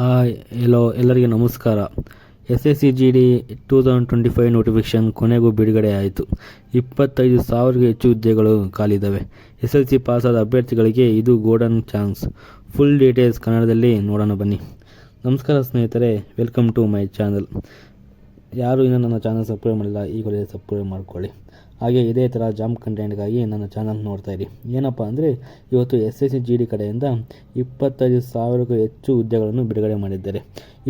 Hi ಎಲ್ಲೋ ಎಲ್ಲರಿಗೆ ನಮಸ್ಕಾರ. S S C G D two thousand twenty five notification ಕೊನೆಗೂ ಬಿಡುಗಡೆ ಆಯಿತು. ಇಪ್ಪತ್ತೈದು ಸಾವಿರಕ್ಕೂ ಹೆಚ್ಚು ಹುದ್ದೆಗಳು ಖಾಲಿದ್ದಾವೆ. ಎಸ್ ಎಲ್ ಸಿ ಪಾಸಾದ ಅಭ್ಯರ್ಥಿಗಳಿಗೆ ಇದು ಗೋಲ್ಡನ್ ಚಾನ್ಸ್ ಫುಲ್ ಡೀಟೇಲ್ಸ್ ಕನ್ನಡದಲ್ಲಿ ನೋಡೋಣ ಬನ್ನಿ. ನಮಸ್ಕಾರ ಸ್ನೇಹಿತರೆ ವೆಲ್ಕಮ್ ಟು ಮೈ ಚಾನಲ್ ಯಾರು ಇನ್ನೂ ನನ್ನ ಚಾನಲ್ ಸಬ್ಸ್ಕ್ರೈಬ್ ಮಾಡಿಲ್ಲ ಈಗಲೇ ಸಬ್ಸ್ಕ್ರೈಬ್ ಮಾಡ್ಕೊಳ್ಳಿ. ಹಾಗೆ ಇದೇ ಥರ ಜಾಮ್ ಕಂಟೆಂಟ್ಗಾಗಿ ನನ್ನ ಚಾನಲ್ ನೋಡ್ತಾ ಇರಿ. ಏನಪ್ಪ ಅಂದರೆ, ಇವತ್ತು S S C G D ಕಡೆಯಿಂದ ಇಪ್ಪತ್ತೈದು ಸಾವಿರಕ್ಕೂ ಹೆಚ್ಚು ಹುದ್ದೆಗಳನ್ನು ಬಿಡುಗಡೆ ಮಾಡಿದ್ದಾರೆ.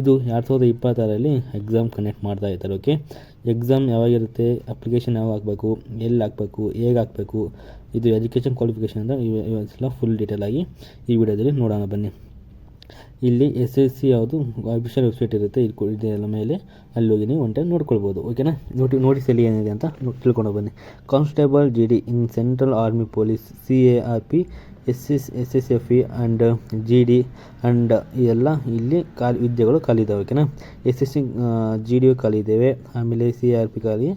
ಇದು ಎರಡು ಸಾವಿರದ ಇಪ್ಪತ್ತಾರರಲ್ಲಿ ಎಕ್ಸಾಮ್ ಕಂಡಕ್ಟ್ ಮಾಡ್ತಾ ಇದ್ದಾರೆ ಓಕೆ ಎಕ್ಸಾಮ್ ಯಾವಾಗಿರುತ್ತೆ ಅಪ್ಲಿಕೇಶನ್ ಯಾವಾಗ ಹಾಕಬೇಕು, ಎಲ್ಲಿ ಹಾಕಬೇಕು, ಹೇಗೆ ಹಾಕಬೇಕು, ಇದು ಎಜುಕೇಷನ್ ಕ್ವಾಲಿಫಿಕೇಷನ್ ಇವ ಇವೆಲ್ಲ ಫುಲ್ ಡೀಟೇಲಾಗಿ ಈ ವಿಡಿಯೋದಲ್ಲಿ ನೋಡೋಣ ಬನ್ನಿ. ಇಲ್ಲಿ ಎಸ್ ಎಸ್ ಸಿ ಯಾವುದು ಅಫಿಷಿಯಲ್ ವೆಬ್ಸೈಟ್ ಇರುತ್ತೆ, ಇಲ್ಲಿ ಇದೆಲ್ಲ ಮೇಲೆ ಅಲ್ಲಿ ಹೋಗಿ ನೀವು ಒನ್ ಟೈಮ್ ನೋಡ್ಕೊಳ್ಬೋದು ಓಕೆನಾ ನೋಡಿ ನೋಟಿಸಲ್ಲಿ ಏನಿದೆ ಅಂತ ತಿಳ್ಕೊಂಡು ಬನ್ನಿ. Constable G D in central army police C A R P S S S S F E and G D and ಇದೆಲ್ಲ ಇಲ್ಲಿ ಖಾಲಿ ಹುದ್ದೆಗಳು ಖಾಲಿ ಇದ್ದಾವೆ ಓಕೆನಾ S S C G D ಖಾಲಿ ಇದ್ದಾವೆ ಆಮೇಲೆ ಸಿ ಆರ್ ಪಿ ಖಾಲಿ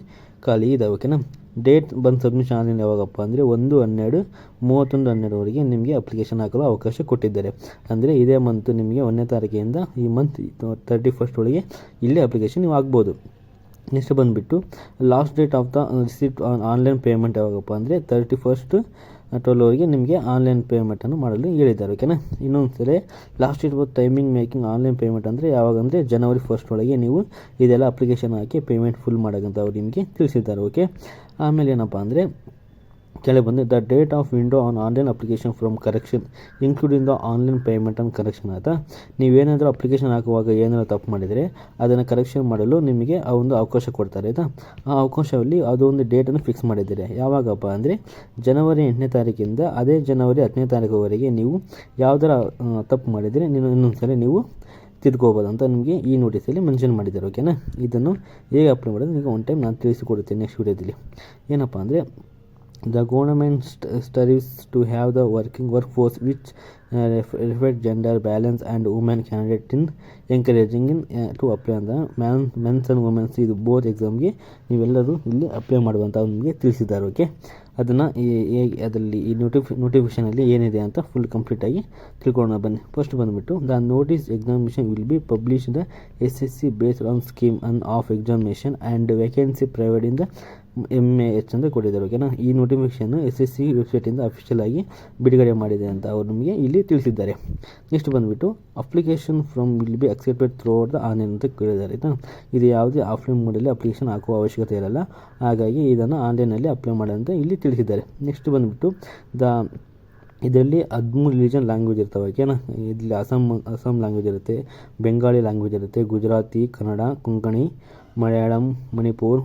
ಖಾಲಿ ಇದ್ದಾವೆ ಓಕೆನಾ ಡೇಟ್ ಬಂದು ಸಬ್ಮಿಷನ್ ಆನ್ಲೈನ್ ಯಾವಾಗಪ್ಪ ಅಂದರೆ ಒಂದು ಹನ್ನೆರಡು, ಮೂವತ್ತೊಂದು ಹನ್ನೆರಡುವರೆಗೆ ನಿಮಗೆ ಅಪ್ಲಿಕೇಶನ್ ಹಾಕಲು ಅವಕಾಶ ಕೊಟ್ಟಿದ್ದಾರೆ. ಅಂದರೆ ಇದೇ ಮಂತ್ ನಿಮಗೆ ಒಂದನೇ ತಾರೀಕೆಯಿಂದ ಈ ಮಂತ್ ತರ್ಟಿ ಫಸ್ಟ್ ಒಳಗೆ ಇಲ್ಲೇ ಅಪ್ಲಿಕೇಶನ್ ನೀವು ಆಗ್ಬೋದು. ನೆಕ್ಸ್ಟ್ ಬಂದುಬಿಟ್ಟು last date of the receipt online payment ಯಾವಾಗಪ್ಪ ಅಂದರೆ ತರ್ಟಿ ಫಸ್ಟ್ ಟ್ವೆಲ್ವರೆಗೆ ನಿಮಗೆ ಆನ್ಲೈನ್ ಪೇಮೆಂಟನ್ನು ಮಾಡಲು ಹೇಳಿದ್ದಾರೆ ಓಕೆನಾ ಇನ್ನೊಂದು ಸರಿ last date timing making online payment ಅಂದರೆ ಯಾವಾಗ ಅಂದರೆ ಜನವರಿ ಫಸ್ಟ್ ಒಳಗೆ ನೀವು ಇದೆಲ್ಲ ಅಪ್ಲಿಕೇಶನ್ ಹಾಕಿ ಪೇಮೆಂಟ್ ಫುಲ್ ಮಾಡೋಕ್ಕಂತ ಅವ್ರು ನಿಮಗೆ ತಿಳಿಸಿದ್ದಾರೆ ಓಕೆ ಆಮೇಲೆ ಏನಪ್ಪ ಅಂದರೆ ಕೆಳಗೆ ಬಂದರೆ the date of window on online application from correction including the online payment on correction ಆಯಿತಾ ನೀವೇನಾದರೂ ಅಪ್ಲಿಕೇಶನ್ ಹಾಕುವಾಗ ಏನಾದರೂ ತಪ್ಪು ಮಾಡಿದರೆ ಅದನ್ನು ಕರೆಕ್ಷನ್ ಮಾಡಲು ನಿಮಗೆ ಆ ಒಂದು ಅವಕಾಶ ಕೊಡ್ತಾರೆ, ಆಯಿತಾ? ಆ ಅವಕಾಶದಲ್ಲಿ ಅದು ಒಂದು ಡೇಟನ್ನು ಫಿಕ್ಸ್ ಮಾಡಿದ್ದೀರಿ. ಯಾವಾಗಪ್ಪ ಅಂದರೆ ಜನವರಿ ಎಂಟನೇ ತಾರೀಕಿಂದ ಅದೇ ಜನವರಿ ಹತ್ತನೇ ತಾರೀಕುವರೆಗೆ ನೀವು ಯಾವುದರ ತಪ್ಪು ಮಾಡಿದರೆ ನೀವು ಇನ್ನೊಂದು ಸಲ ನೀವು ತಿದ್ಕೋಬೋದು ಅಂತ ನಿಮಗೆ ಈ ನೋಟಿಸಲ್ಲಿ ಮೆನ್ಷನ್ ಮಾಡಿದ್ದಾರೆ ಓಕೆನಾ ಇದನ್ನು ಹೇಗೆ ಅಪ್ಲೈ ಮಾಡೋದು ನಿಮಗೆ ಒನ್ ಟೈಮ್ ನಾನು ತಿಳಿಸಿಕೊಡುತ್ತೇನೆ ನೆಕ್ಸ್ಟ್ ವಿಡಿಯೋದಲ್ಲಿ ಏನಪ್ಪ ಅಂದರೆ the government studies to have the working work force which reflect gender balance and women candidate in encouraging in to apply ಅಂತ. ಮ್ಯಾನ್ ಮೆನ್ಸ್ ಆ್ಯಂಡ್ ವುಮೆನ್ಸ್ ಇದು ಬೋತ್ ಎಕ್ಸಾಮ್ಗೆ ನೀವೆಲ್ಲರೂ ಇಲ್ಲಿ ಅಪ್ಲೈ ಮಾಡುವಂತ ನಿಮಗೆ ತಿಳಿಸಿದ್ದಾರೆ ಓಕೆ ಅದನ್ನು ಹೇಗೆ ಅದರಲ್ಲಿ ಈ ನೋಟಿಫಿ ನೋಟಿಫಿಕೇಷನಲ್ಲಿ ಏನಿದೆ ಅಂತ ಫುಲ್ ಕಂಪ್ಲೀಟಾಗಿ ತಿಳ್ಕೊಳ್ಳೋಣ ಬನ್ನಿ. ಫಸ್ಟ್ ಬಂದುಬಿಟ್ಟು the notice examination will be publish the S S C based on scheme on of examination and vacancy private in the M A H ಅಂತ ಕೊಟ್ಟಿದ್ದಾರೆ ಓಕೆನಾ ಈ ನೋಟಿಫಿಕೇಶನ್ ಎಸ್ ಎಸ್ ಸಿ ವೆಬ್ಸೈಟಿಂದ ಅಫಿಷಿಯಲ್ ಆಗಿ ಬಿಡುಗಡೆ ಮಾಡಿದೆ ಅಂತ ಅವರು ನಮಗೆ ಇಲ್ಲಿ ತಿಳಿಸಿದ್ದಾರೆ. ನೆಕ್ಸ್ಟ್ ಬಂದುಬಿಟ್ಟು application from will be accepted through the online ಅಂತ ಕೇಳಿದ್ದಾರೆ, ಆಯಿತಾ? ಇದು ಯಾವುದೇ ಆಫ್ಲೈನ್ ಮೋಡಲ್ಲಿ ಅಪ್ಲಿಕೇಶನ್ ಹಾಕುವ ಅವಶ್ಯಕತೆ ಇರಲ್ಲ. ಹಾಗಾಗಿ ಇದನ್ನು ಆನ್ಲೈನಲ್ಲಿ ಅಪ್ಲೈ ಮಾಡೋಂತ ಇಲ್ಲಿ ತಿಳಿಸಿದ್ದಾರೆ. ನೆಕ್ಸ್ಟ್ ಬಂದುಬಿಟ್ಟು ದ ಇದರಲ್ಲಿ ಹದಿಮೂರು ರಿಲಿಜನ್ ಲ್ಯಾಂಗ್ವೇಜ್ ಇರ್ತವೆ. ಓಕೆನಾ? ಇಲ್ಲಿ ಅಸ್ಸಾಂ ಅಸ್ಸಾಂ ಲ್ಯಾಂಗ್ವೇಜ್ ಇರುತ್ತೆ ಬೆಂಗಾಳಿ ಲ್ಯಾಂಗ್ವೇಜ್ ಇರುತ್ತೆ, ಗುಜರಾತಿ, ಕನ್ನಡ, ಕೊಂಕಣಿ, ಮಲಯಾಳಂ, ಮಣಿಪುರ್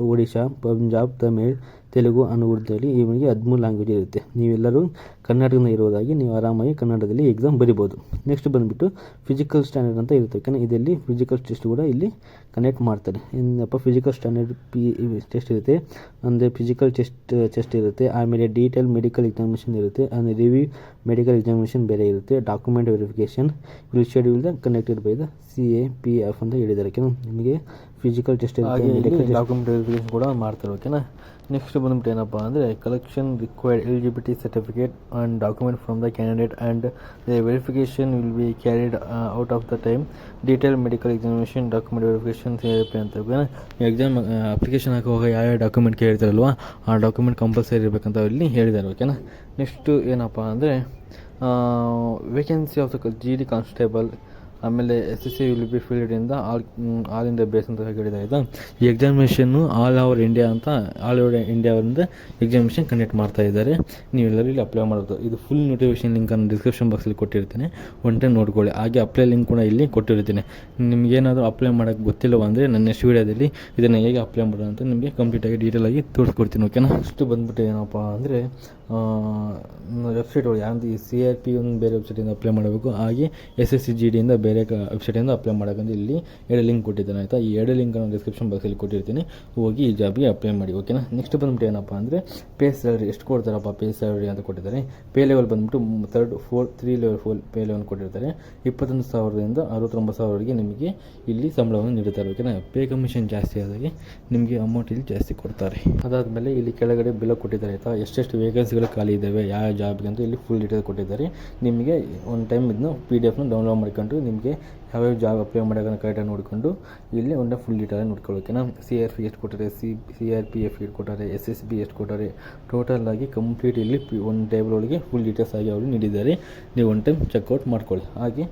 ಒಡಿಶಾ, ಪಂಜಾಬ್, ತಮಿಳ್ ತೆಲುಗು ಅನ್ನೋ ಉರ್ದುದಲ್ಲಿ ಇವನಿಗೆ ಹದಿಮೂರು ಲ್ಯಾಂಗ್ವೇಜ್ ಇರುತ್ತೆ. ನೀವೆಲ್ಲರೂ ಕರ್ನಾಟಕದಿಂದ ಇರೋದಾಗಿ ನೀವು ಆರಾಮಾಗಿ ಕನ್ನಡದಲ್ಲಿ ಎಕ್ಸಾಮ್ ಬರಿಬೋದು. ನೆಕ್ಸ್ಟ್ ಬಂದುಬಿಟ್ಟು ಫಿಸಿಕಲ್ ಸ್ಟ್ಯಾಂಡರ್ಡ್ ಅಂತ ಇರುತ್ತೆ. ಯಾಕಂದರೆ ಇದರಲ್ಲಿ ಫಿಸಿಕಲ್ ಟೆಸ್ಟ್ ಕೂಡ ಇಲ್ಲಿ ಕನೆಕ್ಟ್ ಮಾಡ್ತಾರೆ. ಏನಪ್ಪ? ಫಿಸಿಕಲ್ ಸ್ಟ್ಯಾಂಡರ್ಡ್ ಪಿ ಟೆಸ್ಟ್ ಇರುತ್ತೆ. ಅಂದರೆ ಫಿಸಿಕಲ್ ಟೆಸ್ಟ್ ಟೆಸ್ಟ್ ಇರುತ್ತೆ. ಆಮೇಲೆ ಡೀಟೇಲ್ ಮೆಡಿಕಲ್ ಎಕ್ಸಾಮಿನೇಷನ್ ಇರುತ್ತೆ. ಅಂದರೆ ರಿವ್ಯೂ ಮೆಡಿಕಲ್ ಎಕ್ಸಾಮಿನೇಷನ್ ಬೇರೆ ಇರುತ್ತೆ. Document verification will schedule the connected by the C A P F ಅಂತ ಹೇಳಿದ್ದಾರೆ. ಓಕೆನಾ ನಿಮಗೆ ಫಿಸಿಕಲ್ ಟೆಸ್ಟ್ ಇರುತ್ತೆ ಡಾಕ್ಯುಮೆಂಟ್ ವೆರಿಫಿಕೇಷನ್ ಕೂಡ ಮಾಡ್ತಾರೆ. ಓಕೆನಾ ನೆಕ್ಸ್ಟ್ ಬಂದ್ಬಿಟ್ಟು ಏನಪ್ಪ ಅಂದರೆ collection required eligibility certificate and document from the candidate and the verification will be carried out of the time detail medical examination document verification ಸೇರಿಪಿ ಅಂತ ಎಕ್ಸಾಮ್ ಅಪ್ಲಿಕೇಶನ್ ಹಾಕುವಾಗ ಯಾವ ಡಾಕ್ಯುಮೆಂಟ್ ಕೇಳ್ತಾರಲ್ವ ಆ ಡಾಕ್ಯುಮೆಂಟ್ ಕಂಪಲ್ಸರಿ ಇರಬೇಕಂತ ಇಲ್ಲಿ ಹೇಳಿದ್ದಾರೆ ಓಕೆನಾ ನೆಕ್ಸ್ಟು ಏನಪ್ಪ ಅಂದರೆ vacancy of the G D constable ಆಮೇಲೆ S S C will be filled ಇಂದ ಆಲ್ ಆಲ್ ಇಂಡಿಯಾ ಬೇಸ್ ಅಂತ ಹೇಳಿದ ಈ ಎಕ್ಸಾಮಿನೇಷನ್ನು ಆಲ್ ಓವರ್ ಇಂಡಿಯಾ ಅಂತ ಆಲ್ ಓವರ್ ಇಂಡಿಯಾದಿಂದ ಎಕ್ಸಾಮಿನೇಷನ್ ಕಂಡಕ್ಟ್ ಮಾಡ್ತಾ ಇದ್ದಾರೆ. ನೀವೆಲ್ಲರೂ ಇಲ್ಲಿ ಅಪ್ಲೈ ಮಾಡೋದು. ಇದು ಫುಲ್ ನೋಟಿಫಿಕೇಷನ್ ಲಿಂಕನ್ನು ಡಿಸ್ಕ್ರಿಪ್ಷನ್ ಬಾಕ್ಸಲ್ಲಿ ಕೊಟ್ಟಿರ್ತೀನಿ. ಒನ್ ಟೈಮ್ ನೋಡ್ಕೊಳ್ಳಿ. ಹಾಗೆ ಅಪ್ಲೈ ಲಿಂಕ್ ಕೂಡ ಇಲ್ಲಿ ಕೊಟ್ಟಿರ್ತೀನಿ. ನಿಮಗೇನಾದರೂ ಅಪ್ಲೈ ಮಾಡೋಕ್ಕೆ ಗೊತ್ತಿಲ್ಲ ಅಂದರೆ ನನ್ನ ನೆಕ್ಸ್ಟ್ ವೀಡಿಯೋದಲ್ಲಿ ಇದನ್ನು ಹೇಗೆ ಅಪ್ಲೈ ಮಾಡೋದು ಅಂತ ನಿಮಗೆ ಕಂಪ್ಲೀಟಾಗಿ ಡೀಟೇಲಾಗಿ ತೋರಿಸ್ಕೊಡ್ತೀನಿ ಓಕೆನಾ ಅಷ್ಟು ಬಂದ್ಬಿಟ್ಟು ಏನಪ್ಪ ಅಂದರೆ ವೆಬ್ಸೈಟ್ ಒಳಗೆ ಯಾವುದು ಈ ಸಿ ಆರ್ ಪಿ ಒಂದು ಬೇರೆ ವೆಬ್ಸೈಟಿಂದ ಅಪ್ಲೈ ಮಾಡಬೇಕು. ಹಾಗೆ ಎಸ್ ಎಸ್ ಸಿ ಜಿ ಡಿಯಿಂದ ಬೇರೆ ವೆಬ್ಸೈಟಿಂದ ಅಪ್ಲೈ ಮಾಡೋಕ್ಕಂತ ಇಲ್ಲಿ ಎರಡು ಲಿಂಕ್ ಕೊಟ್ಟಿದ್ದಾನೆ, ಆಯಿತಾ? ಈ ಎರಡು ಲಿಂಕನ್ನು ಡಿಸ್ಕ್ರಿಪ್ಷನ್ ಬಾಕ್ಸಲ್ಲಿ ಕೊಟ್ಟಿರ್ತೀನಿ. ಹೋಗಿ ಈ ಜಾಬ್ಗೆ ಅಪ್ಲೈ ಮಾಡಿ ಓಕೆನಾ ನೆಕ್ಸ್ಟ್ ಬಂದ್ಬಿಟ್ಟು ಏನಪ್ಪ ಅಂದರೆ ಪೇ ಸ್ಯಾಲ್ರಿ ಎಷ್ಟು ಕೊಡ್ತಾರಪ್ಪ ಪೇ ಸ್ಯಾಲ್ರಿ ಅಂತ ಕೊಟ್ಟಿದ್ದಾರೆ. ಪೇ ಲೆವೆಲ್ ಬಂದ್ಬಿಟ್ಟು third four three level four pay level ಕೊಟ್ಟಿರ್ತಾರೆ. ಇಪ್ಪತ್ತೊಂದು ಸಾವಿರದಿಂದ ಅರವತ್ತೊಂಬತ್ತು ಸಾವಿರವರೆಗೆ ನಿಮಗೆ ಇಲ್ಲಿ ಸಂಬಳವನ್ನು ನೀಡುತ್ತಾರೆ ಓಕೆನಾ ಪೇ ಕಮಿಷನ್ ಜಾಸ್ತಿ ಆದಾಗೆ ನಿಮಗೆ ಅಮೌಂಟ್ ಇಲ್ಲಿ ಜಾಸ್ತಿ ಕೊಡ್ತಾರೆ. ಅದಾದಮೇಲೆ ಇಲ್ಲಿ ಕೆಳಗಡೆ ಬಿಲ್ ಕೊಟ್ಟಿದ್ದಾರೆ, ಆಯಿತಾ? ಎಷ್ಟೆಷ್ಟು ವೇಕೆನ್ಸಿ ಅಭ್ಯರ್ಥಿಗಳು ಖಾಲಿ ಇದ್ದಾವೆ, ಯಾವ ಜಾಬ್ಗೆ ಅಂತ ಇಲ್ಲಿ ಫುಲ್ ಡೀಟೇಲ್ ಕೊಟ್ಟಿದ್ದಾರೆ. ನಿಮಗೆ ಒಂದು ಟೈಮ್ ಇದನ್ನ ಪಿ ಡಿ ಡೌನ್ಲೋಡ್ ಮಾಡ್ಕೊಂಡು ನಿಮಗೆ ಯಾವ್ಯಾವ ಜಾಬ್ ಅಪ್ಲೈ ಮಾಡೋದನ್ನು ಕರೆಕ್ಟಾಗಿ ನೋಡಿಕೊಂಡು ಇಲ್ಲಿ ಒಂದು ಫುಲ್ ಡೀಟೇಲ್ ನೋಡ್ಕೊಳ್ಳೋಕೆನಾ ಸಿ ಆರ್ ಪಿ ಎಷ್ಟು ಕೊಟ್ಟಾರೆ? C C R P F ಎಷ್ಟು ಕೊಟ್ಟಾರೆ? ಎಸ್ ಎಸ್ ಬಿ ಎಷ್ಟು ಕೊಟ್ಟಾರೆ? ಆಗಿ ಕಂಪ್ಲೀಟ್ ಇಲ್ಲಿ ಒಂದು ಟೇಬಲ್ ಒಳಗೆ ಫುಲ್ ಡೀಟೇಲ್ಸ್ ಆಗಿ ಅವರು ನೀಡಿದ್ದಾರೆ. ನೀವು ಒನ್ ಟೈಮ್ ಚೆಕ್ಔಟ್ ಮಾಡ್ಕೊಳ್ಳಿ. ಹಾಗೆ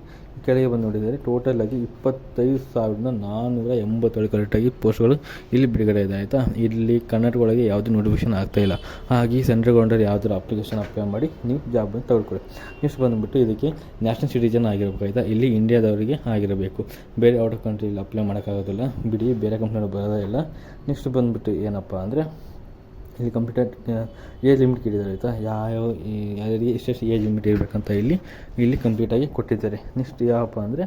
ಕೆಳಗೆ ಬಂದು ನೋಡಿದರೆ ಟೋಟಲ್ ಆಗಿ ಇಪ್ಪತ್ತೈದು ಸಾವಿರದ ನಾನ್ನೂರ ಎಂಬತ್ತೇಳು ಕರೆಕ್ಟಾಗಿ ಪೋಸ್ಟ್ಗಳು ಇಲ್ಲಿ ಬಿಡುಗಡೆ ಇದೆ, ಆಯಿತಾ? ಇಲ್ಲಿ ಕನ್ನಡ ಒಳಗೆ ಯಾವುದೇ ಆಗ್ತಾ ಇಲ್ಲ. ಹಾಗೆ ಸೆಂಟ್ರಲ್ ಗೌರ್ಮೆಂಟ್ ಯಾವುದಾದ್ರು ಅಪ್ಲಿಕೇಶನ್ ಅಪ್ಲೈ ಮಾಡಿ ನೀವು ಜಾಬನ್ನು ತಗೊಳ್ಕೊಳ್ಳಿ. ನೆಕ್ಸ್ಟ್ ಬಂದುಬಿಟ್ಟು ಇದಕ್ಕೆ ನ್ಯಾಷನಲ್ ಸಿಟಿಜನ್ ಆಗಿರ್ಬೇಕಾಯ್ತಾ? ಇಲ್ಲಿ ಇಂಡಿಯಾದವರಿಗೆ ಆಗಿರಬೇಕು. ಬೇರೆ ಔಟ್ ಆಫ್ ಕಂಟ್ರಿಲಿ ಅಪ್ಲೈ ಮಾಡೋಕ್ಕಾಗೋದಿಲ್ಲ. ಬಿಡಿ, ಬೇರೆ ಕಂಪ್ನಿಗಳು ಬರೋದೇ ಇಲ್ಲ. ನೆಕ್ಸ್ಟ್ ಬಂದುಬಿಟ್ಟು ಏನಪ್ಪ ಅಂದರೆ, ಇಲ್ಲಿ ಕಂಪ್ಯೂಟರ್ ಏಜ್ ಲಿಮಿಟ್ ಕೇಳಿದ್ದಾರೆ ಆಯಿತಾ? ಯಾವ ಯಾರಿಗೆ ಎಷ್ಟೆಷ್ಟು ಏಜ್ ಲಿಮಿಟ್ ಇರಬೇಕಂತ ಇಲ್ಲಿ ಇಲ್ಲಿ ಕಂಪ್ಲೀಟಾಗಿ ಕೊಟ್ಟಿದ್ದಾರೆ. ನೆಕ್ಸ್ಟ್ ಯಾವಪ್ಪ ಅಂದರೆ,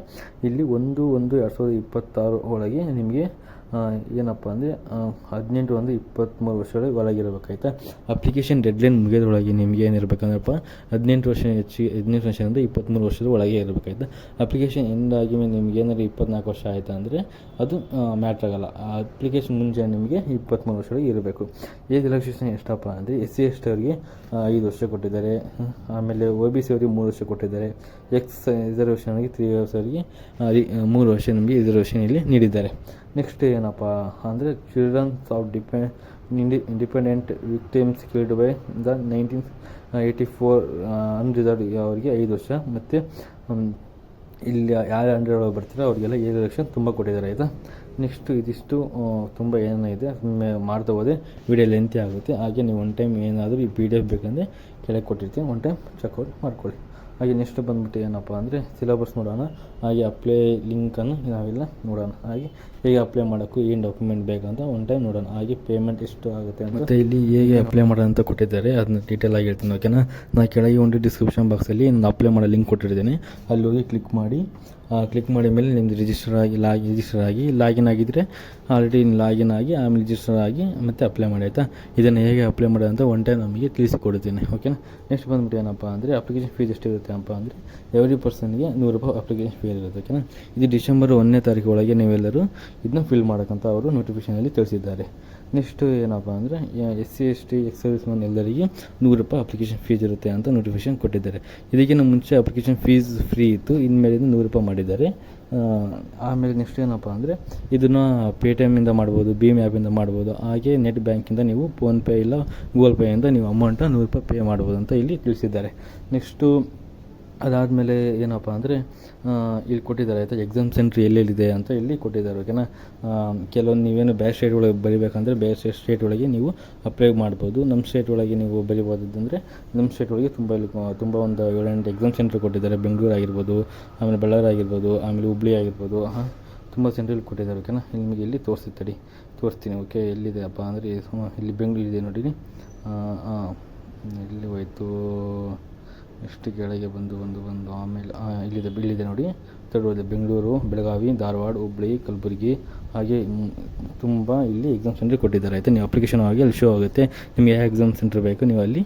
ಇಲ್ಲಿ ಒಂದು ಒಂದು ಎರಡು ಸಾವಿರದ ಇಪ್ಪತ್ತಾರು ಒಳಗೆ ನಿಮಗೆ ಏನಪ್ಪ ಅಂದರೆ ಹದಿನೆಂಟು ಒಂದು ಇಪ್ಪತ್ತ್ಮೂರು ವರ್ಷದೊಳಗೆ ಒಳಗಿರಬೇಕಾಯ್ತಾ? ಅಪ್ಲಿಕೇಶನ್ ಡೆಡ್ಲೈನ್ ಮುಗಿಯೋದ್ರೊಳಗೆ ನಿಮ್ಗೆ ಏನಿರಬೇಕಂದ್ರಪ್ಪ, ಹದಿನೆಂಟು ವರ್ಷ ಹೆಚ್ಚಿಗೆ ಹದಿನೆಂಟು ವರ್ಷದಿಂದ ಇಪ್ಪತ್ತ್ಮೂರು ವರ್ಷದ ಒಳಗೆ ಇರಬೇಕಾಯ್ತಾ? ಅಪ್ಲಿಕೇಶನ್ ಆಗಿ ನಿಮ್ಗೆ ಏನಾದ್ರು ಇಪ್ಪತ್ನಾಲ್ಕು ವರ್ಷ ಆಯಿತಾ ಅಂದರೆ, ಅದು ಮ್ಯಾಟ್ರ್ ಆಗಲ್ಲ. ಅಪ್ಲಿಕೇಶನ್ ಮುಂಚೆ ನಿಮಗೆ ಇಪ್ಪತ್ತ್ಮೂರು ವರ್ಷದೊಳಗೆ ಇರಬೇಕು. ಏಜ್ ರಿಲ್ಯಾಕ್ಸೇಷನ್ ಎಷ್ಟಪ್ಪ ಅಂದರೆ ಎಸ್ ಸಿ ಎಸ್ ಅವರಿಗೆ ಐದು ವರ್ಷ ಕೊಟ್ಟಿದ್ದಾರೆ. ಆಮೇಲೆ ಒ ಬಿ ಸಿ ಅವರಿಗೆ ಮೂರು ವರ್ಷ ಕೊಟ್ಟಿದ್ದಾರೆ. ಎಕ್ಸ್ ರಿಸರ್ವೇಷನ್ಗೆ ತ್ರೀ ಇಯರ್ಸ್ ಅವರಿಗೆ ಮೂರು ವರ್ಷ ನಿಮಗೆ ರಿಸರ್ವೇಷನ್ ಇಲ್ಲಿ ನೀಡಿದ್ದಾರೆ. ನೆಕ್ಸ್ಟ್ ಏನಪ್ಪ ಅಂದರೆ ಚಿಲ್ಡ್ರನ್ಸ್ ಆಫ್ ಡಿಪೆ ಇಂಡಿ independent victims killed by the nineteen eighty four unreserve ಅವರಿಗೆ ಐದು ವರ್ಷ. ಮತ್ತು ಇಲ್ಲಿ ಯಾರು ಅಂಡರ್ ಬರ್ತೀರೋ ಅವರಿಗೆಲ್ಲ ಏಳು ಲಕ್ಷ ತುಂಬ ಕೊಟ್ಟಿದ್ದಾರೆ, ಆಯಿತಾ? ನೆಕ್ಸ್ಟ್ ಇದಿಷ್ಟು ತುಂಬ ಏನಿದೆ ಮಾಡ್ತಾ ಹೋದೆ. ವಿಡಿಯೋ ಲೆಂತಿ ಆಗುತ್ತೆ. ಹಾಗೆ ನೀವು ಒನ್ ಟೈಮ್ ಏನಾದರೂ ಈ ಪಿ ಡಿ ಎಫ್ ಬೇಕಂದರೆ ಕೆಳಗೆ ಕೊಟ್ಟಿರ್ತೀನಿ. ಒನ್ ಟೈಮ್ ಚೆಕ್ಔಟ್ ಮಾಡ್ಕೊಳ್ಳಿ. ಹಾಗೆ ನೆಕ್ಸ್ಟ್ ಬಂದ್ಬಿಟ್ಟು ಏನಪ್ಪ ಅಂದರೆ ಸಿಲೆಬಸ್ ನೋಡೋಣ. ಹಾಗೆ ಅಪ್ಲೈ ಲಿಂಕನ್ನು ನಾವೆಲ್ಲ ನೋಡೋಣ. ಹಾಗೆ ಹೇಗೆ ಅಪ್ಲೈ ಮಾಡೋಕ್ಕೂ ಏನು ಡಾಕ್ಯುಮೆಂಟ್ ಬೇಕಂತ ಒನ್ ಟೈಮ್ ನೋಡೋಣ. ಹಾಗೆ ಪೇಮೆಂಟ್ ಎಷ್ಟು ಆಗುತ್ತೆ ಮತ್ತು ಇಲ್ಲಿ ಹೇಗೆ ಅಪ್ಲೈ ಮಾಡೋಣ ಅಂತ ಕೊಟ್ಟಿದ್ದಾರೆ. ಅದನ್ನ ಡೀಟೇಲ್ ಆಗಿ ಹೇಳ್ತೀನಿ ಓಕೆನಾ ನಾನು ಕೆಳಗೆ ಒಂದು ಡಿಸ್ಕ್ರಿಪ್ಷನ್ ಬಾಕ್ಸಲ್ಲಿ ನಾನು ಅಪ್ಲೈ ಮಾಡೋ ಲಿಂಕ್ ಕೊಟ್ಟಿರ್ತೀನಿ. ಅಲ್ಲಿ ಹೋಗಿ ಕ್ಲಿಕ್ ಮಾಡಿ. ಕ್ಲಿಕ್ ಮಾಡಿದ ಮೇಲೆ ನಿಮ್ಮದು ರಿಜಿಸ್ಟರ್ ಆಗಿ ಲಾಗಿ ರಿಜಿಸ್ಟರ್ ಆಗಿ ಲಾಗಿನ್ ಆಗಿದ್ದರೆ ಆಲ್ರೆಡಿ ಲಾಗಿನ್ ಆಗಿ, ಆಮೇಲೆ ರಿಜಿಸ್ಟರ್ ಆಗಿ ಮತ್ತೆ ಅಪ್ಲೈ ಮಾಡಿ, ಆಯಿತಾ? ಇದನ್ನು ಹೇಗೆ ಅಪ್ಲೈ ಮಾಡೋದಂತ ಒನ್ ಟೈಮ್ ನಮಗೆ ತಿಳಿಸಿಕೊಡ್ತೀನಿ ಓಕೆನಾ ನೆಕ್ಸ್ಟ್ ಬಂದ್ಬಿಟ್ಟು ಏನಪ್ಪ ಅಂದರೆ ಅಪ್ಲಿಕೇಶನ್ ಫೀಸ್ ಎಷ್ಟಿರುತ್ತೆ ಅಪ್ಪ ಅಂದರೆ ಎವ್ರಿ ಪರ್ಸನ್ಗೆ ನೂರು ರೂಪಾಯಿ ಅಪ್ಲಿಕೇಶನ್ ಫೀ ಇರುತ್ತೆ ಓಕೆನಾ ಇದು ಡಿಸೆಂಬರ್ ಒಂದನೇ ತಾರೀಕು ಒಳಗೆ ನೀವೆಲ್ಲರೂ ಇದನ್ನ ಫಿಲ್ ಮಾಡೋಕ್ಕಂತ ಅವರು ನೋಟಿಫಿಕೇಷನಲ್ಲಿ ತಿಳಿಸಿದ್ದಾರೆ. ನೆಕ್ಸ್ಟ್ ಏನಪ್ಪ ಅಂದರೆ S C, S T, ex service man ಎಲ್ಲರಿಗೆ ನೂರು ರೂಪಾಯಿ ಅಪ್ಲಿಕೇಶನ್ ಫೀಸ್ ಇರುತ್ತೆ ಅಂತ ನೋಟಿಫಿಕೇಶನ್ ಕೊಟ್ಟಿದ್ದಾರೆ. ಇದಕ್ಕಿಂತ ಮುಂಚೆ ಅಪ್ಲಿಕೇಶನ್ ಫೀಸ್ ಫ್ರೀ ಇತ್ತು, ಇನ್ಮೇಲಿಂದ ನೂರು ರೂಪಾಯಿ ಮಾಡಿದ್ದಾರೆ ಆಮೇಲೆ ನೆಕ್ಸ್ಟ್ ಏನಪ್ಪ ಅಂದರೆ, ಇದನ್ನು ಪೇ ಟಿ ಎಮ್ಮಿಂದ ಮಾಡ್ಬೋದು ಭೀಮ್ ಆ್ಯಪಿಂದ ಮಾಡ್ಬೋದು, ಹಾಗೆ ನೆಟ್ ಬ್ಯಾಂಕಿಂದ ನೀವು ಫೋನ್ಪೇ ಇಲ್ಲ ಗೂಗಲ್ ಪೇಯಿಂದ ನೀವು ಅಮೌಂಟನ್ನ ನೂರು ರೂಪಾಯಿ ಪೇ ಮಾಡ್ಬೋದು ಅಂತ ಇಲ್ಲಿ ತಿಳಿಸಿದ್ದಾರೆ. ನೆಕ್ಸ್ಟು ಅದಾದಮೇಲೆ ಏನಪ್ಪ ಅಂದರೆ ಇಲ್ಲಿ ಕೊಟ್ಟಿದ್ದಾರೆ ಆಯಿತಾ ಎಕ್ಸಾಮ್ ಸೆಂಟ್ರ್ ಎಲ್ಲೆಲ್ಲಿದೆ ಅಂತ ಇಲ್ಲಿ ಕೊಟ್ಟಿದ್ದಾರೆ ಓಕೆನಾ ಕೆಲವೊಂದು ನೀವೇನು ಬೇರೆ ಸ್ಟೇಟ್ ಒಳಗೆ ಬರಿಬೇಕಂದ್ರೆ ಬೇರೆ ಸ್ಟೇಟ್ ಒಳಗೆ ನೀವು ಅಪ್ಲೈ ಮಾಡ್ಬೋದು. ನಮ್ಮ ಸ್ಟೇಟ್ ಒಳಗೆ ನೀವು ಬರಿಬೋದಂದರೆ ನಮ್ಮ ಸ್ಟೇಟ್ ಒಳಗೆ ತುಂಬ ಇಲ್ಲಿ ತುಂಬ ಒಂದು ಏಳೆಂಟು ಎಕ್ಸಾಮ್ ಸೆಂಟ್ರ್ ಕೊಟ್ಟಿದ್ದಾರೆ. ಬೆಂಗಳೂರು ಆಗಿರ್ಬೋದು, ಆಮೇಲೆ ಬಳ್ಳಾರಿ ಆಗಿರ್ಬೋದು, ಆಮೇಲೆ ಹುಬ್ಳಿ ಆಗಿರ್ಬೋದು ಹಾಂ ತುಂಬ ಸೆಂಟ್ರಲ್ಲಿ ಕೊಟ್ಟಿದ್ದಾರೆ ಓಕೆನಾ ಇಲ್ಲಿ ನಿಮಗೆ ಇಲ್ಲಿ ತೋರಿಸ್ತೀನಿ ತೋರಿಸ್ತೀನಿ ಓಕೆ ಎಲ್ಲಿದೆ ಅಪ್ಪ ಅಂದರೆ, ಇಲ್ಲಿ ಬೆಂಗಳೂರಿದೆ ನೋಡಿರಿ. ಎಲ್ಲಿ ಹೋಯ್ತು? ಎಷ್ಟು ಕೆಳಗೆ ಬಂದು ಬಂದು ಬಂದು ಆಮೇಲೆ ಇಲ್ಲಿದೆ ಇಲ್ಲಿದೆ ನೋಡಿ. ತಗೊಳ್ಳಿದೆ ಬೆಂಗಳೂರು, ಬೆಳಗಾವಿ, ಧಾರವಾಡ, ಹುಬ್ಳಿ, ಕಲಬುರಗಿ, ಹಾಗೆ ತುಂಬ ಇಲ್ಲಿ ಎಕ್ಸಾಮ್ ಸೆಂಟ್ರ್ ಕೊಟ್ಟಿದ್ದಾರೆ. ಆಯಿತಾ? ನೀವು ಅಪ್ಲಿಕೇಶನ್ ಆಗಿ ಅಲ್ಲಿ ಶೋ ಆಗುತ್ತೆ. ನಿಮಗೆ ಯಾವ ಎಕ್ಸಾಮ್ ಸೆಂಟ್ರ್ ಬೇಕು, ನೀವು ಅಲ್ಲಿ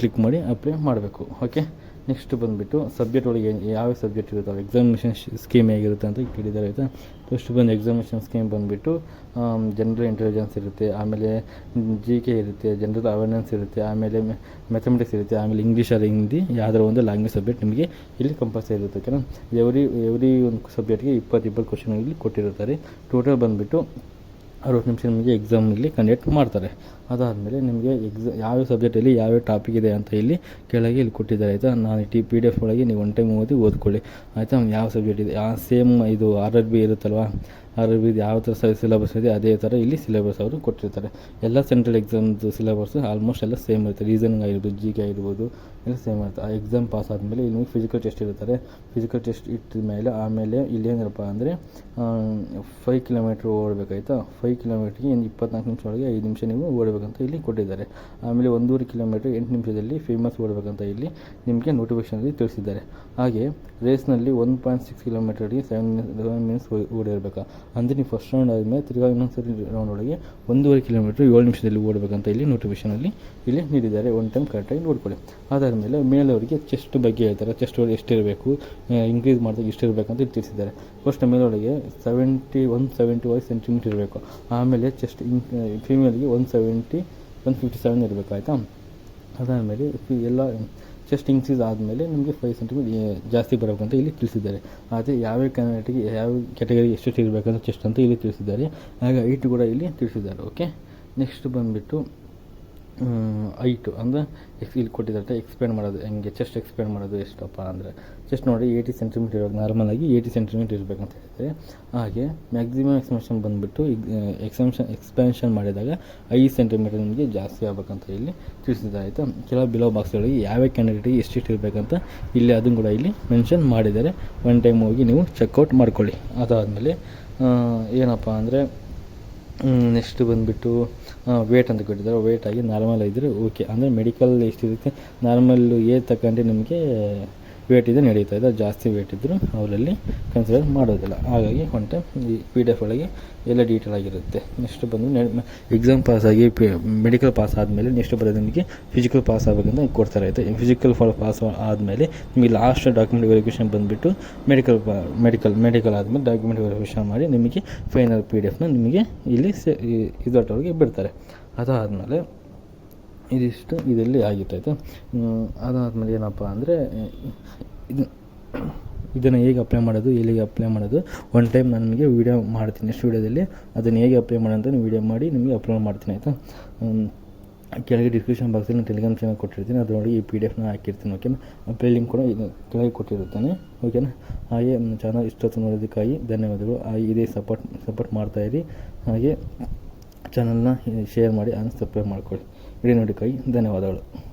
ಕ್ಲಿಕ್ ಮಾಡಿ ಅಪ್ಲೈ ಮಾಡಬೇಕು. ಓಕೆ ನೆಕ್ಸ್ಟ್ ಬಂದುಬಿಟ್ಟು ಸಬ್ಜೆಕ್ಟ್ ಒಳಗೆ ಯಾವ ಸಬ್ಜೆಕ್ಟ್ ಇರುತ್ತಲ್ಲ ಎಕ್ಸಾಮಿನೇಷನ್ ಸ್ಕೀಮ್ ಹೇಗಿರುತ್ತೆ ಅಂತ ಕೇಳಿದ್ದಾರೆ, ಆಯಿತಾ? ಫಸ್ಟ್ ಬಂದು ಎಕ್ಸಾಮಿನೇಷನ್ ಸ್ಕೀಮ್ ಬಂದುಬಿಟ್ಟು ಜನರಲ್ ಇಂಟೆಲಿಜೆನ್ಸ್ ಇರುತ್ತೆ, ಆಮೇಲೆ ಜಿ ಕೆ ಇರುತ್ತೆ ಜನರಲ್ ಅವೇರ್ನೆಸ್ ಇರುತ್ತೆ, ಆಮೇಲೆ ಮ್ಯಾಥಮೆಟಿಕ್ಸ್ ಇರುತ್ತೆ, ಆಮೇಲೆ ಇಂಗ್ಲೀಷ್ ಅಲ್ಲಿ ಹಿಂದಿ ಯಾವುದೋ ಒಂದು ಲ್ಯಾಂಗ್ವೇಜ್ ಸಬ್ಜೆಕ್ಟ್ ನಿಮಗೆ ಇಲ್ಲಿ ಕಂಪಲ್ಸರಿ ಇರುತ್ತೆ ಓಕೆನಾ ಎವ್ರಿ ಎವ್ರಿ ಒಂದು ಸಬ್ಜೆಕ್ಟ್ಗೆ ಇಪ್ಪತ್ತು ಇಪ್ಪತ್ತು ಕ್ವಶನ್ ಇಲ್ಲಿ ಕೊಟ್ಟಿರ್ತಾರೆ ಟೋಟಲ್ ಬಂದುಬಿಟ್ಟು ಅರವತ್ತು ನಿಮಿಷ ನಿಮಗೆ ಎಕ್ಸಾಮ್ ಇಲ್ಲಿ ಕಂಡಕ್ಟ್ ಮಾಡ್ತಾರೆ. ಅದಾದಮೇಲೆ ನಿಮಗೆ ಎಕ್ಸಾ ಯಾವ ಸಬ್ಜೆಕ್ಟಲ್ಲಿ ಯಾವ್ಯಾವ ಟಾಪಿಕ್ ಇದೆ ಅಂತ ಇಲ್ಲಿ ಕೆಳಗೆ ಇಲ್ಲಿ ಕೊಟ್ಟಿದ್ದಾರೆ, ಆಯಿತಾ? ನಾನು ಟಿ ಪಿ ಡಿ ಎಫ್ ಒಳಗೆ ನೀವು ಒನ್ ಟೈಮ್ ಓದಿ ಓದ್ಕೊಳ್ಳಿ. ಆಯಿತಾ? ಯಾವ ಸಬ್ಜೆಕ್ಟ್ ಇದೆ? ಆ ಸೇಮ್ ಇದು ಆರ್ ಆರ್ ಬಿ ಇರುತ್ತಲ್ವ? ಬಿ ಯಾವ ಥರ ಸಿಲೆಬಸ್ ಇದೆ, ಅದೇ ಥರ ಇಲ್ಲಿ ಸಿಲೆಬಸ್ ಅವರು ಕೊಟ್ಟಿರ್ತಾರೆ. ಎಲ್ಲ ಸೆಂಟ್ರಲ್ ಎಕ್ಸಾಮ್ದು ಸಿಲೆಬಸ್ ಆಲ್ಮೋಸ್ಟ್ ಎಲ್ಲ ಸೇಮ್ ಇರುತ್ತೆ. ರೀಸನಿಂಗ್ ಆಗಿರ್ಬೋದು ಜಿ ಕೆ ಆಗಿರ್ಬೋದು, ಎಲ್ಲ ಸೇಮ್ ಇರುತ್ತೆ. ಆ ಎಕ್ಸಾಮ್ ಪಾಸ್ ಆದಮೇಲೆ ಇಲ್ಲಿ ಫಿಸಿಕಲ್ ಟೆಸ್ಟ್ ಇರ್ತಾರೆ ಫಿಸಿಕಲ್ ಟೆಸ್ಟ್ ಇಟ್ಟ ಮೇಲೆ ಆಮೇಲೆ ಇಲ್ಲಿ ಏನಪ್ಪ ಅಂದರೆ ಫೈವ್ ಕಿಲೋಮೀಟ್ರ್ ಓಡಬೇಕಾಯ್ತಾ? ಫೈವ್ ಕಿಲೋಮೀಟ್ರಿಗೆ ಇನ್ನು ಇಪ್ಪತ್ನಾಲ್ಕು ನಿಮಿಷ ಒಳಗೆ ಐದು ನಿಮಿಷ ನೀವು ಓಡಬೇಕಂತ ಇಲ್ಲಿ ಕೊಟ್ಟಿದ್ದಾರೆ. ಆಮೇಲೆ ಒಂದೂವರೆ ಕಿಲೋಮೀಟ್ರ್ ಎಂಟು ನಿಮಿಷದಲ್ಲಿ ಫೇಮಸ್ ಓಡಬೇಕಂತ ಇಲ್ಲಿ ನಿಮಗೆ ನೋಟಿಫಿಕೇಷನಲ್ಲಿ ತಿಳಿಸಿದ್ದಾರೆ. ಹಾಗೆ ರೇಸ್ನಲ್ಲಿ ಒನ್ ಪಾಯಿಂಟ್ ಸಿಕ್ಸ್ ಕಿಲೋಮೀಟರ್ಗೆ ಸೆವೆನ್ ಸೆವೆನ್ ಮಿನಿಟ್ಸ್ ಓಡಿರ್ಬೇಕು? ಅಂದರೆ ನೀವು ಫಸ್ಟ್ ರೌಂಡ್ ಆದಮೇಲೆ ತಿರ್ಗಾ ಇನ್ನೊಂದು ಸರಿ ರೌಂಡ್ ಒಳಗೆ ಒಂದೂವರೆ ಕಿಲೋಮೀಟ್ರ್ ಏಳು ನಿಮಿಷದಲ್ಲಿ ಓಡಬೇಕಂತ ಇಲ್ಲಿ ನೋಟಿಫಿಕೇಷನಲ್ಲಿ ಇಲ್ಲಿ ನೀಡಿದ್ದಾರೆ. ಒನ್ ಟೈಮ್ ಕರೆಕ್ಟಾಗಿ ನೋಡ್ಕೊಳ್ಳಿ. ಅದಾದಮೇಲೆ ಮೇಲವರಿಗೆ ಚೆಸ್ಟ್ ಬಗ್ಗೆ ಹೇಳ್ತಾರೆ. ಚೆಸ್ಟ್ ಎಷ್ಟಿರಬೇಕು ಇನ್ಕ್ರೀಸ್ ಮಾಡಿದಾಗ ಇಷ್ಟಿರಬೇಕಂತ ಇಲ್ಲಿ ತಿಳಿಸಿದ್ದಾರೆ. ಫಸ್ಟ್ ಮೇಲೊಳಗೆ ಸೆವೆಂಟಿ ಒನ್ ಸೆವೆಂಟಿ ವೈ ಸೆಂಟಿಮೀಟರ್ ಇರಬೇಕು. ಆಮೇಲೆ chest ಫೀಮೇಲ್ಗೆ one seventy one fifty seven ಇರಬೇಕಾಯ್ತಾ ಅದಾದಮೇಲೆ ಎಲ್ಲ ಚೆಸ್ಟ್ ಇನ್ಕ್ರೀಸ್ ಆದಮೇಲೆ ನಿಮಗೆ ಫೈವ್ ಸೆಂಟಿಮೀಟರ್ ಜಾಸ್ತಿ ಬರಬೇಕಂತ ಇಲ್ಲಿ ತಿಳಿಸಿದ್ದಾರೆ. ಅದೇ ಯಾವ ಕ್ಯಾಂಡಿಡೇಟ್ಗೆ ಯಾವ ಕ್ಯಾಟಗರಿ ಎಷ್ಟು ಅಂತ ಚೆಸ್ಟ್ ಅಂತ ಇಲ್ಲಿ ತಿಳಿಸಿದ್ದಾರೆ. ಹಾಗೆ ಹೈಟ್ ಕೂಡ ಇಲ್ಲಿ ತಿಳಿಸಿದ್ದಾರೆ ಓಕೆ ನೆಕ್ಸ್ಟ್ ಬಂದುಬಿಟ್ಟು ಐಟು ಅಂದರೆ ಎಕ್ಸ್ ಇಲ್ಲಿ ಕೊಟ್ಟಿದ್ದಾರೆ ಎಕ್ಸ್ಪ್ಲೇನ್ ಮಾಡೋದು ಹೆಂಗೆ? ಚೆಸ್ಟ್ ಎಕ್ಸ್ಪ್ಲೇನ್ ಮಾಡೋದು ಎಷ್ಟಪ್ಪ ಅಂದರೆ ಚೆಸ್ಟ್ ನೋಡಿ ಏಯ್ಟಿ ಸೆಂಟಿಮೀಟರ್ ಇವಾಗ ನಾರ್ಮಲಾಗಿ ಏಯ್ಟಿ ಸೆಂಟಿಮೀಟರ್ ಅಂತ ಹೇಳ್ತಾರೆ ಹಾಗೆ ಮ್ಯಾಕ್ಸಿಮಮ್ ಎಕ್ಸ್ಪೆನ್ಷನ್ ಬಂದುಬಿಟ್ಟು ಎಕ್ಸ್ಪೆನ್ಷನ್ ಎಕ್ಸ್ಪೆನ್ಷನ್ ಮಾಡಿದಾಗ ಐದು ಸೆಂಟಿಮೀಟರ್ ನಿಮಗೆ ಜಾಸ್ತಿ ಆಗಬೇಕಂತ ಇಲ್ಲಿ ತಿಳಿಸಿದ್ದಾರೆ, ಆಯಿತಾ? ಕೆಲವು ಬಿಲೋ ಬಾಕ್ಸ್ಗಳಿಗೆ ಯಾವ್ಯಾವ ಕ್ಯಾಂಡಿಡೇಟಿಗೆ ಎಷ್ಟಿಷ್ಟು ಇರಬೇಕಂತ ಇಲ್ಲಿ ಅದನ್ನು ಕೂಡ ಇಲ್ಲಿ ಮೆನ್ಷನ್ ಮಾಡಿದ್ದಾರೆ. ಒನ್ ಟೈಮ್ ಹೋಗಿ ನೀವು ಚೆಕ್ಔಟ್ ಮಾಡ್ಕೊಳ್ಳಿ. ಅದಾದಮೇಲೆ ಏನಪ್ಪ ಅಂದರೆ ನೆಕ್ಸ್ಟ್ ಬಂದುಬಿಟ್ಟು ವೇಟ್ ಅಂತ ಕೊಟ್ಟಿದ್ದಾರೆ. ವೇಟ್ ಆಗಿ ನಾರ್ಮಲ್ ಇದ್ದರೆ ಓಕೆ ಅಂದರೆ ಮೆಡಿಕಲ್ ಎಷ್ಟಿರುತ್ತೆ? ನಾರ್ಮಲ್ಲು ಏಜ್ ತಗೊಂಡು ನಿಮಗೆ ವೇಟ್ ಇದೆ, ನಡೀತಾ ಇದೆ. ಜಾಸ್ತಿ ವೇಟ್ ಇದ್ದರೂ ಅವರಲ್ಲಿ ಕನ್ಸಿಡರ್ ಮಾಡೋದಿಲ್ಲ. ಹಾಗಾಗಿ ಒನ್ ಟೈಮ್ ಈ ಪಿ ಡಿ ಎಫ್ ಒಳಗೆ ಎಲ್ಲ ಡೀಟೇಲ್ ಆಗಿರುತ್ತೆ. ನೆಕ್ಸ್ಟ್ ಬಂದು ಎಕ್ಸಾಮ್ ಪಾಸ್ ಆಗಿ ಮೆಡಿಕಲ್ ಪಾಸ್ ಆದಮೇಲೆ ನೆಕ್ಸ್ಟ್ ಬರೋದು ನಿಮಗೆ ಫಿಸಿಕಲ್ ಪಾಸ್ ಆಗಬೇಕಂತ ಕೊಡ್ತಾರೆ. ಆಯಿತು? ಫಿಸಿಕಲ್ ಫಾಲ್ ಪಾಸ್ ಆದಮೇಲೆ ನಿಮಗೆ ಲಾಸ್ಟ್ ಡಾಕ್ಯುಮೆಂಟ್ ವೆರಿಫಿಕೇಷನ್ ಬಂದುಬಿಟ್ಟು ಮೆಡಿಕಲ್ ಮೆಡಿಕಲ್ ಮೆಡಿಕಲ್ ಆದಮೇಲೆ ಡಾಕ್ಯುಮೆಂಟ್ ವೆರಿಫಿಕೇಷನ್ ಮಾಡಿ ನಿಮಗೆ ಫೈನಲ್ ಪಿ ಡಿ ಎಫ್ನ ನಿಮಗೆ ಇಲ್ಲಿ ಸೆ ಇದರೊಳಗೆ ಬಿಡ್ತಾರೆ. ಅದಾದಮೇಲೆ ಇದಿಷ್ಟು ಇದರಲ್ಲಿ ಆಗಿತ್ತಾಯಿತು ಅದಾದಮೇಲೆ ಏನಪ್ಪ ಅಂದರೆ ಇದು, ಇದನ್ನು ಹೇಗೆ ಅಪ್ಲೈ ಮಾಡೋದು, ಎಲ್ಲಿಗೆ ಅಪ್ಲೈ ಮಾಡೋದು ಒನ್ ಟೈಮ್ ನಾನು ನಿಮಗೆ ವೀಡಿಯೋ ಮಾಡ್ತೀನಿ ನೆಕ್ಸ್ಟ್ ವೀಡಿಯೋದಲ್ಲಿ ಅದನ್ನು ಹೇಗೆ ಅಪ್ಲೈ ಮಾಡೋಂತ ವೀಡಿಯೋ ಮಾಡಿ ನಿಮಗೆ ಅಪ್ಲೋಡ್ ಮಾಡ್ತೀನಿ, ಆಯಿತಾ? ಕೆಳಗೆ ಡಿಸ್ಕ್ರಿಪ್ಷನ್ ಬಾಕ್ಸಲ್ಲಿ ನಾನು ಟೆಲಿಗ್ರಾಮ್ ಚಾನಲ್ ಕೊಟ್ಟಿರ್ತೀನಿ, ಅದರೊಳಗೆ ಈ ಪಿ ಡಿ ಎಫ್ನ ಹಾಕಿರ್ತೀನಿ ಓಕೆನಾ ಪ್ಲೇ ಲಿಂಕ್ ಕೂಡ ಇದು ಕೆಳಗೆ ಕೊಟ್ಟಿರುತ್ತಾನೆ ಓಕೆನಾ ಹಾಗೆ ನಮ್ಮ ಚಾನಲ್ ಇಷ್ಟೊತ್ತು ನೋಡೋದಕ್ಕಾಗಿ ಧನ್ಯವಾದಗಳು. ಹಾಗೆ ಇದೇ ಸಪೋರ್ಟ್ ಸಪೋರ್ಟ್ ಮಾಡ್ತಾಯಿರಿ ಹಾಗೆ ಚಾನಲ್ನ ಶೇರ್ ಮಾಡಿ, ಅದನ್ನು ಸಬ್ಸ್ಕ್ರೈಬ್ ಮಾಡ್ಕೊಳ್ಳಿ. ವಿಡಿಯೋ ಕೈ. ಧನ್ಯವಾದಗಳು.